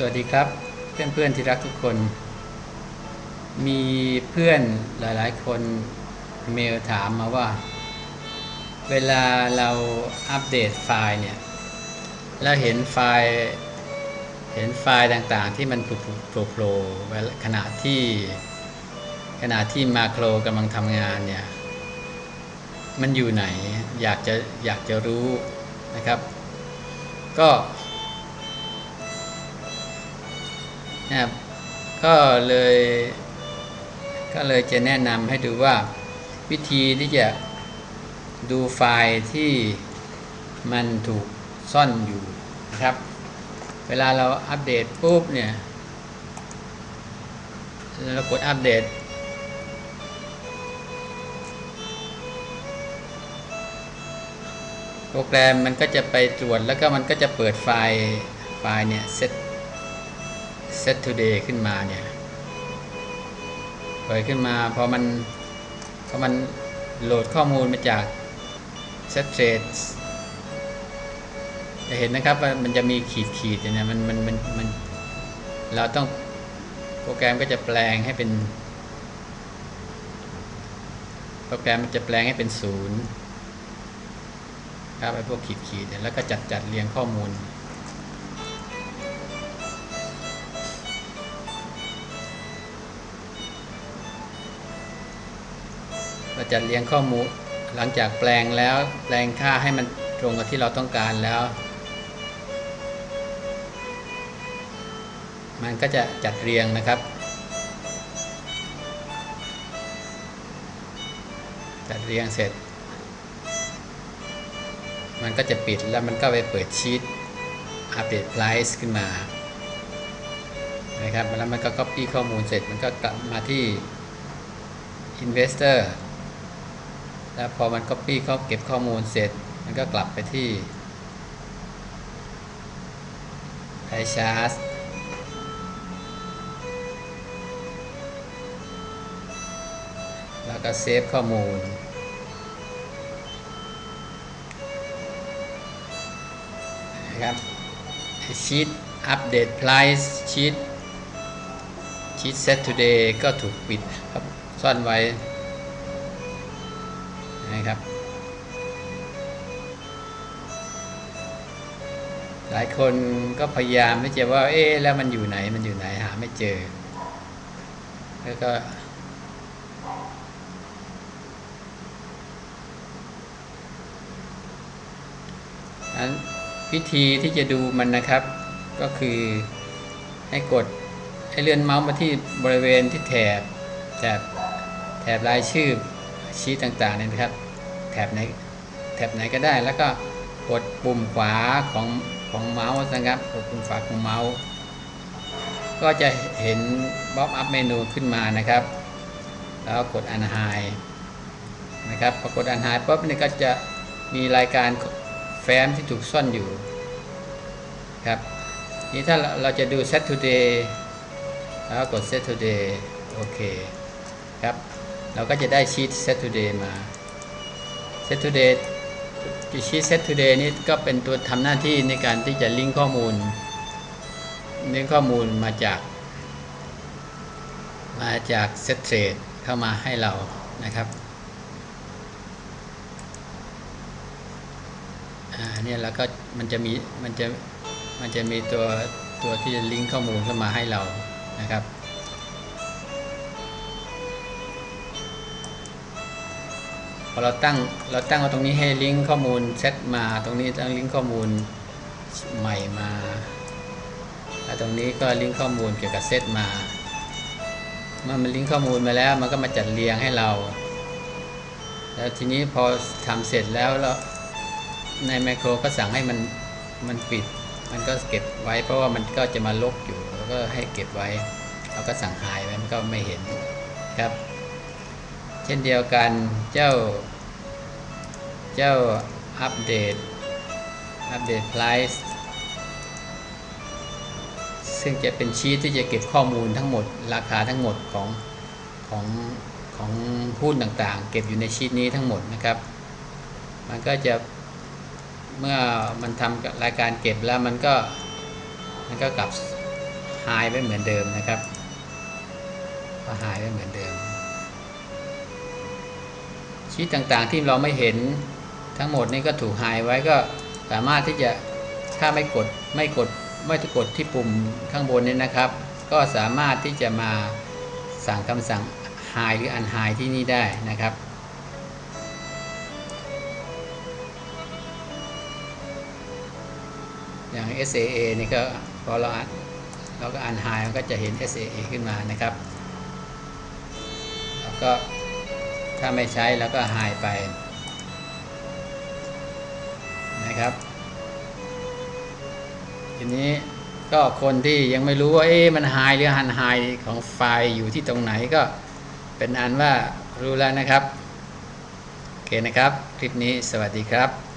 สวัสดีครับเพื่อนเพื่อนๆที่รักทุกคน มีเพื่อนหลายๆ คนเมลถามมาว่า เวลาเราอัปเดตไฟล์เนี่ยแล้วเห็นไฟล์เห็นไฟล์ต่างๆ ที่มันโผล่โผล่ๆขณะที่ขณะที่มาโครกำลังทำงานเนี่ยมันอยู่ไหนอยากจะอยากจะรู้นะครับ ก็ นะครับก็เลยก็เลยจะแนะนำให้ดูว่าวิธีที่จะดูไฟล์ที่มันถูกซ่อนอยู่นะครับ เวลาเราอัปเดตปุ๊บเนี่ยเรากดอัปเดตโปรแกรมมันก็จะไปตรวจแล้วก็มันก็จะเปิดไฟล์ไฟล์เนี่ย set set today ขึ้นมาเนี่ยเปิดขึ้นมาพอมันพอมันโหลดข้อมูลมาจาก set trades จะเห็นนะครับว่ามันจะมีขีดขีดเนี่ยมันมันมันมันเราต้องโปรแกรมก็จะแปลงให้เป็น โปรแกรมมันจะแปลงให้เป็นศูนย์ครับไอ้พวกขีดขีดเนี่ยแล้วก็จัดจัดเรียงข้อมูล จัดเรียงข้อมูลหลังจากแปลงแล้วแปลงค่าให้มันตรงกับที่เราต้องการแล้ว มันก็จะจัดเรียงนะครับ จัดเรียงเสร็จ มันก็จะปิดแล้วมันก็ไปเปิดชีตอัปเดตไพรซ์ขึ้นมานะครับแล้วมันก็ copy ข้อมูลเสร็จมันก็กลับมาที่ investor แล้วพอมัน copy เขาเก็บข้อมูลเสร็จ มันก็กลับไปที่ i c h a r t แล้วก็เซฟข้อมูล นะครับชีตอัปเดตไพรซ์ชีตชีต set today ก็ถูกปิดครับ ซ่อนไว้ นะครับ หลายคนก็พยายามที่จะว่า เอ๊ะแล้วมันอยู่ไหนมันอยู่ไหนหาไม่เจอ แล้วก็นั้นวิธีที่จะดูมันนะครับ ก็คือให้กดให้เลื่อนเมาส์มาที่บริเวณที่แถบแถบแถบรายชื่อชี้ต่างๆเนี่ยนะครับ ถบไหนแถบไหนก็ได้ แล้วก็กดปุ่มขวาของของเมาส์นะครับกดปุ่มขวาของเมาส์ก็จะเห็นบ๊อบอัพเมนูขึ้นมานะครับ แล้วกดอันไฮนะครับพอกดอันไฮปุ๊บเนี่ยก็จะมีรายการแฟ้มที่ถูกซ่อนอยู่ครับนี่ถ้าเราจะดู set today แล้วกด set today โอเคครับ เราก็จะได้ชีต set today มา set today ชีต set today นี้ก็เป็นตัวทำหน้าที่ในการที่จะลิงก์ข้อมูลลิงก์ข้อมูลมาจาก มาจาก set trade เข้ามาให้เรานะครับอ่าเนี่ยแล้วก็มันจะมีมันจะมันจะมีตัวตัวที่จะลิงก์ข้อมูลเข้ามาให้เรานะครับ อเราตั้งเราตั้งเอาตรงนี้ให้ลิงก์ข้อมูลเซตมา ตรงนี้ตั้งลิงก์ข้อมูลใหม่มาแล้วตรงนี้ก็ลิงก์ข้อมูลเกี่ยวกับเซตมา เมื่อมันลิงก์ข้อมูลมาแล้วมันก็มาจัดเรียงให้เรา แล้วทีนี้พอทำเสร็จแล้วแล้วในไมโครก็สั่งให้มันมันปิด มันก็เก็บไว้ เพราะว่ามันก็จะมาลบอยู่ แล้วก็ให้เก็บไว้ เราก็สั่งหายไว้มันก็ไม่เห็นครับ ช่นเดียวกันเจ้า เจ้าอัปเดตอัปเดตไพรซ์ซึ่งจะเป็นชีตที่จะเก็บข้อมูลทั้งหมด ราคาทั้งหมดของของของหุ้นต่างๆ เก็บอยู่ในชีตนี้ทั้งหมดนะครับ มันก็จะเมื่อมันทำรายการเก็บแล้วมันก็มันก็กลับหายไว้เหมือนเดิมนะครับก็หายไว้เหมือนเดิม ชีตต่างๆที่เราไม่เห็นทั้งหมดนี้ก็ถูกหายไว้ก็สามารถที่จะถ้าไม่กดไม่กดไม่กดที่ปุ่มข้างบนนี้นะครับ ก็สามารถที่จะมาสั่งคำสั่ง hide หรือ unhide ที่นี่ได้นะครับอย่าง SAA นี่ก็พอเราเราก็ unhide มันก็จะเห็น SAA ขึ้นมานะครับ แล้วก็ ถ้าไม่ใช้แล้วก็หายไปนะครับ ทีนี้ก็คนที่ยังไม่รู้ว่าเอ๊ะมันหายหรือหันหายของไฟล์อยู่ที่ตรงไหนก็เป็นอันว่ารู้แล้วนะครับ โอเคนะครับ คลิปนี้สวัสดีครับ